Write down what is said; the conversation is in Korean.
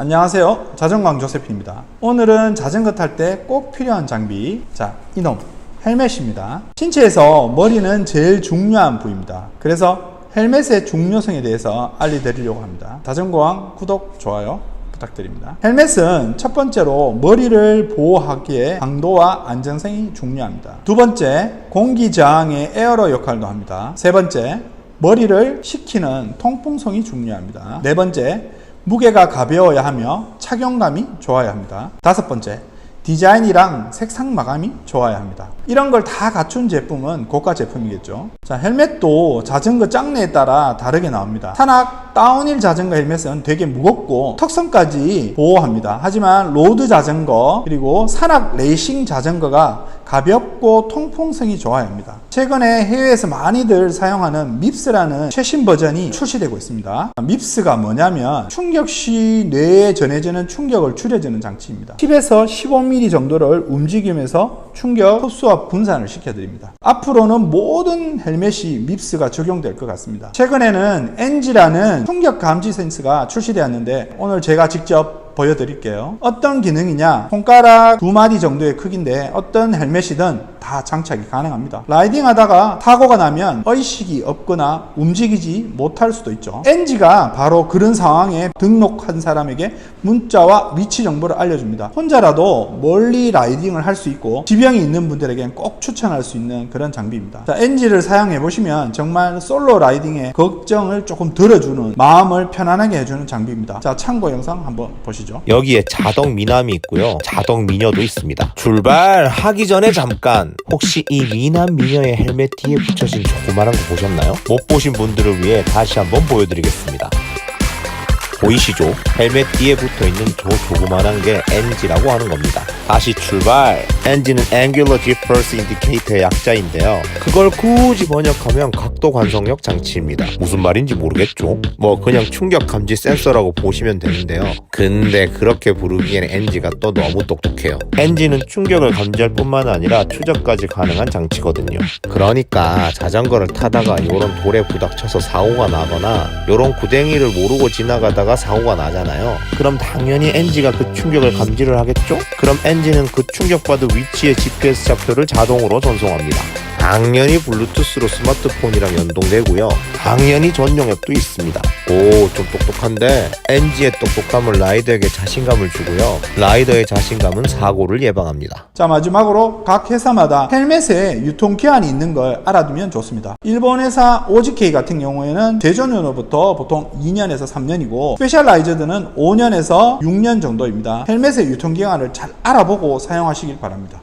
안녕하세요. 자전광 조세피입니다. 오늘은 자전거 탈 때 꼭 필요한 장비. 자, 이놈. 헬멧입니다. 신체에서 머리는 제일 중요한 부위입니다. 그래서 헬멧의 중요성에 대해서 알려드리려고 합니다. 자전거왕 구독, 좋아요 부탁드립니다. 헬멧은 첫 번째로 머리를 보호하기에 강도와 안정성이 중요합니다. 두 번째, 공기 저항의 에어로 역할도 합니다. 세 번째, 머리를 식히는 통풍성이 중요합니다. 네 번째, 무게가 가벼워야 하며 착용감이 좋아야 합니다. 다섯 번째, 디자인이랑 색상 마감이 좋아야 합니다. 이런 걸 다 갖춘 제품은 고가 제품이겠죠. 자, 헬멧도 자전거 짝내에 따라 다르게 나옵니다. 산악 다운힐 자전거 헬멧은 되게 무겁고 턱선까지 보호합니다. 하지만 로드 자전거 그리고 산악 레이싱 자전거가 가볍고 통풍성이 좋아야 합니다. 최근에 해외에서 많이들 사용하는 밉스라는 최신 버전이 출시되고 있습니다. 밉스가 뭐냐면 충격 시 뇌에 전해지는 충격을 줄여주는 장치입니다. 10에서 15mm 정도를 움직이면서 충격 흡수와 분산을 시켜드립니다. 앞으로는 모든 헬멧이 밉스가 적용될 것 같습니다. 최근에는 NG라는 충격 감지 센서가 출시되었는데 오늘 제가 직접 보여드릴게요. 어떤 기능이냐? 손가락 두 마디 정도의 크기인데 어떤 헬멧이든 다 장착이 가능합니다. 라이딩 하다가 사고가 나면 의식이 없거나 움직이지 못할 수도 있죠. NG가 바로 그런 상황에 등록한 사람에게 문자와 위치 정보를 알려줍니다. 혼자라도 멀리 라이딩을 할 수 있고 지병이 있는 분들에겐 꼭 추천할 수 있는 그런 장비입니다. 자, NG를 사용해 보시면 정말 솔로 라이딩의 걱정을 조금 덜어주는 마음을 편안하게 해주는 장비입니다. 자, 참고 영상 한번 보시죠. 여기에 자동 미남이 있고요. 자동 미녀도 있습니다. 출발하기 전에 잠깐 혹시 이 미남 미녀의 헬멧 뒤에 붙여진 조그마한 거 보셨나요? 못 보신 분들을 위해 다시 한번 보여드리겠습니다. 보이시죠? 헬멧 뒤에 붙어 있는 저 조그만한 게 NG라고 하는 겁니다. 다시 출발! NG는 Angular Difference Indicator의 약자인데요. 그걸 굳이 번역하면 각도 관성력 장치입니다. 무슨 말인지 모르겠죠? 뭐 그냥 충격 감지 센서라고 보시면 되는데요. 근데 그렇게 부르기엔 NG가 또 너무 똑똑해요. NG는 충격을 감지할 뿐만 아니라 추적까지 가능한 장치거든요. 그러니까 자전거를 타다가 요런 돌에 부닥쳐서 사고가 나거나 요런 구덩이를 모르고 지나가다가 사고가 나잖아요. 그럼 당연히 NG가 그 충격을 감지를 하겠죠? 그럼 NG는 그 충격받은 위치의 GPS 좌표를 자동으로 전송합니다. 당연히 블루투스로 스마트폰이랑 연동되고요. 당연히 전용 앱도 있습니다. 오, 좀 똑똑한데 NG의 똑똑함은 라이더에게 자신감을 주고요. 라이더의 자신감은 사고를 예방합니다. 자 마지막으로 각 회사마다 헬멧에 유통기한이 있는 걸 알아두면 좋습니다. 일본 회사 OGK 같은 경우에는 대전연어부터 보통 2년에서 3년이고 스페셜라이저드는 5년에서 6년 정도입니다. 헬멧의 유통기한을 잘 알아보고 사용하시길 바랍니다.